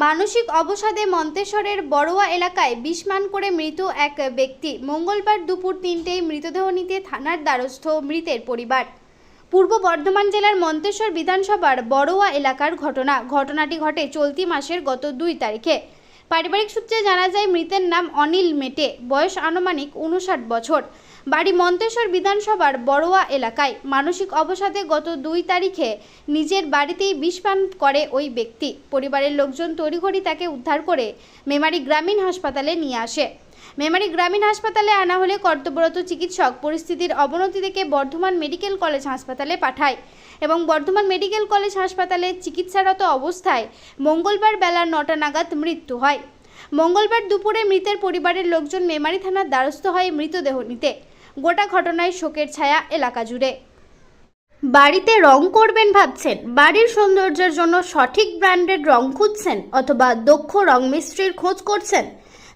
মানসিক অবসাদে মন্তেশ্বরের বড়োয়া এলাকায় বিষমান করে মৃত এক ব্যক্তি। মঙ্গলবার দুপুর তিনটেই মৃতদেহ নিতে থানার দ্বারস্থ মৃতের পরিবার। পূর্ব বর্ধমান জেলার মন্তেশ্বর বিধানসভার বড়োয়া এলাকার ঘটনা। ঘটনাটি ঘটে চলতি মাসের গত দুই তারিখে। পারিবারিক সূত্রে জানা যায়, মৃতের নাম অনিল মেটে। বয়স আনুমানিক উনষাট বছর। বাড়ি মন্তেশ্বর বিধানসভার বড়োয়া এলাকায়। মানসিক অবসাদে গত দুই তারিখে নিজের বাড়িতেই বিষপান করে ওই ব্যক্তি। পরিবারের লোকজন তড়িঘড়ি তাকে উদ্ধার করে মেমারি গ্রামীণ হাসপাতালে নিয়ে আসে। মেমারি গ্রামীণ হাসপাতালে আনা হলে কর্তব্যরত চিকিৎসক পরিস্থিতির অবনতি দেখে বর্ধমান মেডিকেল কলেজ হাসপাতালে পাঠায় এবং বর্ধমান মেডিকেল কলেজ হাসপাতালে চিকিৎসারত অবস্থায় মঙ্গলবার বেলা নটা নাগাদ মৃত্যু হয়। মঙ্গলবার দুপুরে মৃতের পরিবারের লোকজন মেমারি থানার দ্বারস্থ হয় মৃতদেহ নিতে। গোটা ঘটনায় শোকের ছায়া এলাকা জুড়ে। বাড়িতে রং করবেন ভাবছেন, বাড়ির সৌন্দর্যের জন্য সঠিক ব্র্যান্ডের রং খুঁজছেন অথবা দক্ষ রং মিস্ত্রির খোঁজ করছেন?